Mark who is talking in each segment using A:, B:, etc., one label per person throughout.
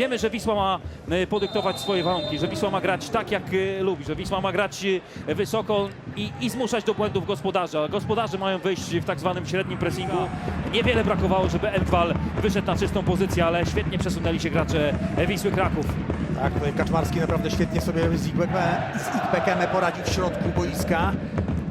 A: Wiemy, że Wisła ma e, podyktować swoje warunki, że Wisła ma grać tak, jak e, lubi, że Wisła ma grać e, wysoko i, i zmuszać do błędów gospodarza. Gospodarze mają wyjść w tak zwanym średnim pressingu. Niewiele brakowało, żeby Entwal wyszedł na czystą pozycję, ale świetnie przesunęli się gracze Wisły Kraków.
B: Tak, Kaczmarski naprawdę świetnie sobie z Igbekem poradził w środku boiska.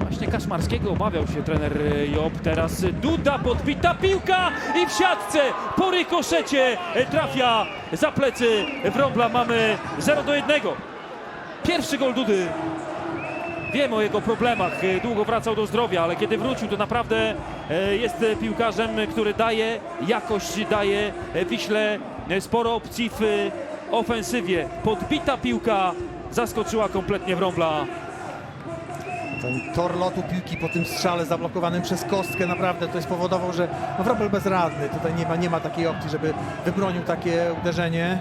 A: Właśnie Kaszmarskiego obawiał się trener e, Job. Teraz Duda, podbita piłka i w siatce po rykoszecie e, trafia za plecy Wrąbla. Mamy 0 do 1. Pierwszy gol Dudy. Wiem o jego problemach, e, długo wracał do zdrowia, ale kiedy wrócił to naprawdę jest piłkarzem, który daje jakość, daje Wiśle sporo opcji w ofensywie. Podbita piłka zaskoczyła kompletnie Wrąbla.
B: Ten tor lotu piłki po tym strzale zablokowanym przez kostkę naprawdę to spowodował, że no Wrobel bezradny. Tutaj nie ma, nie ma takiej opcji, żeby wybronił takie uderzenie.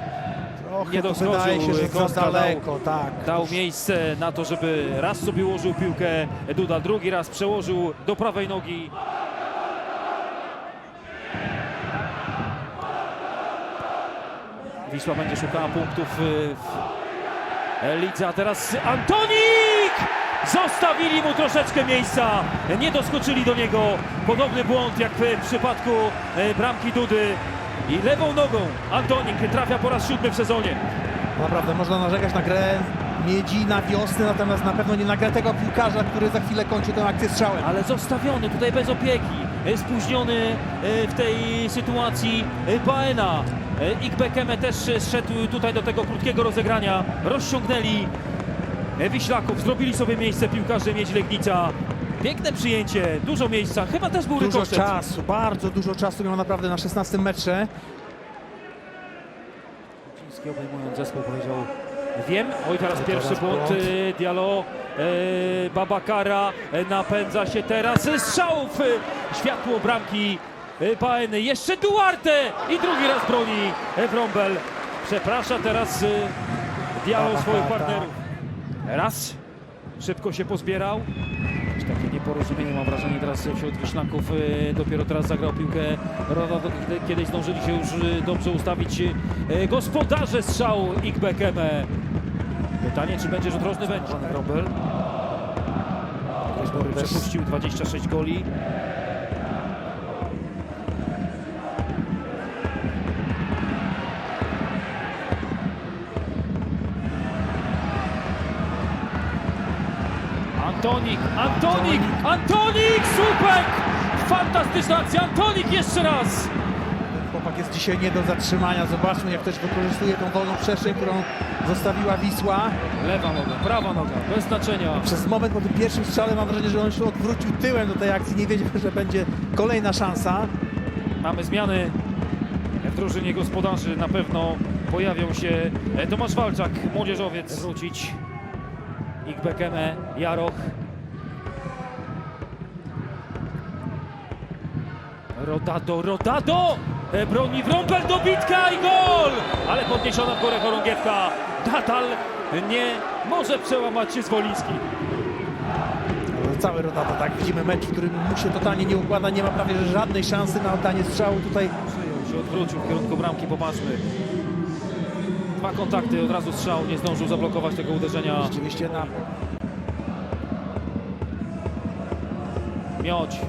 B: Trochę
A: Nie doskoczył,
B: wydaje się, że za
A: Kostka dał-
B: daleko, tak.
A: dał miejsce na to, żeby raz sobie ułożył piłkę Duda, drugi raz przełożył do prawej nogi. Wisła będzie szukała punktów y, w lidze, a teraz Antonik! Zostawili mu troszeczkę miejsca, nie doskoczyli do niego. Podobny błąd jak w przypadku y, bramki Dudy. I lewą nogą Antonik trafia po raz siódmy w sezonie.
B: Naprawdę można narzekać na grę Miedzi na wiosnę, natomiast na pewno nie na grę tego piłkarza, który za chwilę kończy tę akcję strzałem.
A: ale zostawiony tutaj bez opieki, e, spóźniony e, w tej sytuacji e, Baena. E, Ikbekeme też e, zszedł tutaj do tego krótkiego rozegrania, rozciągnęli e, Wiślaków, zrobili sobie miejsce piłkarze Miedź Legnica. Piękne przyjęcie, dużo miejsca, chyba też był
B: Dużo
A: rykoszet.
B: czasu, bardzo dużo czasu miał naprawdę na 16 metrze.
A: Kuciński obejmując zespół powiedział wiem, oj teraz pierwszy
B: teraz
A: błąd,
B: błąd.
A: e, Diallo, e, Babakara e, napędza się teraz, strzał w e, światło bramki e, Baeny, jeszcze Duarte i drugi raz broni Wrąbel, przeprasza teraz e, Diallo swoich partnerów. Raz, szybko się pozbierał. Jakieś Takie nieporozumienie mam wrażenie teraz wśród Wiślaków. e, Dopiero teraz zagrał piłkę Roda, kiedy- kiedy zdążyli się już e, dobrze ustawić e, gospodarze strzału Ikbekeme. Pytanie, czy będzie rzut rożny? Będzie. Robel. Przepuścił 26 goli. Antonik, Antonik, Antonik, słupek! Fantastyczna akcja, Antonik jeszcze raz!
B: Ten chłopak jest dzisiaj nie do zatrzymania. Zobaczmy, jak też wykorzystuje tą wolną przestrzeń, którą zostawiła Wisła.
A: Lewa noga, prawa noga, bez znaczenia.
B: Przez moment po tym pierwszym strzale mam wrażenie, że on się odwrócił tyłem do tej akcji. Nie wiedział, że będzie kolejna szansa.
A: Mamy zmiany w drużynie gospodarzy. Na pewno pojawią się e, Tomasz Walczak, młodzieżowiec. Wrócić Ikbekeme, Jaroch. Rodado, Rodado! E, Broni Wrąbel, dobitka i gol! Ale podniesiona w górę chorągiewka. Natal nie może przełamać się z Woliński.
B: Cały Rodata, tak? Widzimy mecz, w którym mu się totalnie nie układa. Nie ma prawie żadnej szansy na oddanie strzału. Tutaj
A: Przyjął się, odwrócił w kierunku bramki, popatrzmy. Dwa kontakty, od razu strzał, nie zdążył zablokować tego uderzenia.
B: rzeczywiście na
A: Mioć.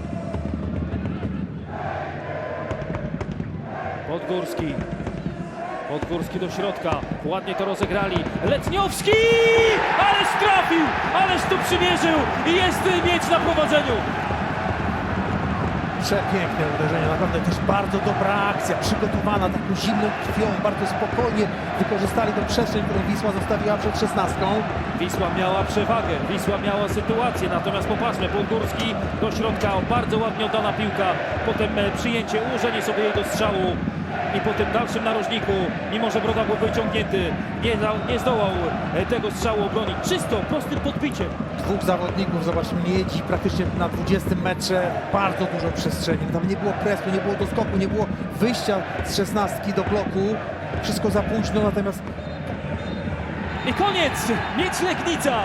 A: Podgórski. Podgórski do środka. Ładnie to rozegrali. Letniowski! Ależ trafił! Ależ tu przymierzył! I jest mieć na prowadzeniu.
B: Przepiękne uderzenie. Naprawdę też bardzo dobra akcja, przygotowana taką zimną krwią. Bardzo spokojnie wykorzystali tę przestrzeń, którą Wisła zostawiła przed szesnastką.
A: Wisła miała przewagę, Wisła miała sytuację, natomiast popatrzmy, Podgórski do środka, bardzo ładnie oddana piłka, potem e, przyjęcie, ułożenie sobie jej do strzału i po tym dalszym narożniku, mimo że Broda był wyciągnięty, nie, nie zdołał e, tego strzału obronić, czysto, prostym podbiciem.
B: Dwóch zawodników, zobaczmy, Miedzi praktycznie na 20 metrze, bardzo dużo przestrzeni. Tam nie było presu, nie było doskoku, nie było wyjścia z szesnastki do bloku. Wszystko za późno, natomiast
A: I koniec, Miedź Legnica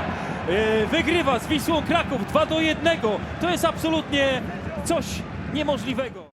A: e, wygrywa z Wisłą Kraków 2 do 1, to jest absolutnie coś niemożliwego.